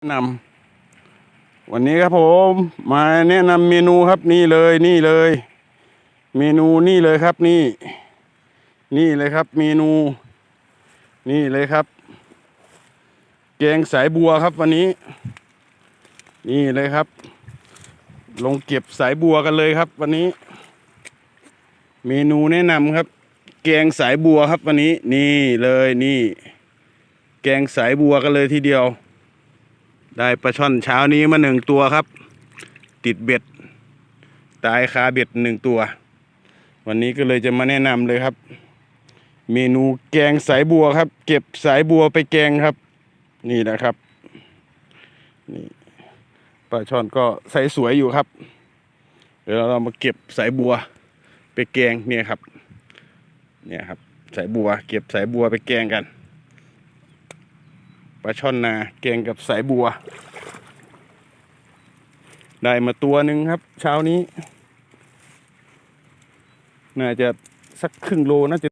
แนะนำวันนี้ครับผมมาแนะนำเมนูครับนี่เลยนี่เลย เมนูนี่เลยครับนี่ นี่เลยครับ เมนู นี่เลยครับ แกงสายบัวครับวันนี้ นี่เลยครับ ลงเก็บสายบัวกันเลยครับ วันนี้ เมนูแนะนำครับ แกงสายบัวครับวันนี้ นี่เลยนี่ แกงสายบัวกันเลยทีเดียว ได้ปลาช่อนเช้านี้มาหนึ่งตัวครับ ติดเบ็ด ตายคาเบ็ดหนึ่งตัว วันนี้ก็เลยจะมาแนะนำเลยครับ เมนูแกงสายบัวครับ เก็บสายบัวไปแกงครับ นี่นะครับนี่ปลาช่อนก็ใสสวยอยู่ครับ เดี๋ยวเรามาเก็บสายบัวไปแกงเนี่ยครับ เนี่ยครับ สายบัว เก็บสายบัวไปแกงกัน ปลาช่อนนาแกงกับสายบัว ได้มาตัวหนึ่งครับ เช้านี้ น่าจะสักครึ่งโลน่าจะ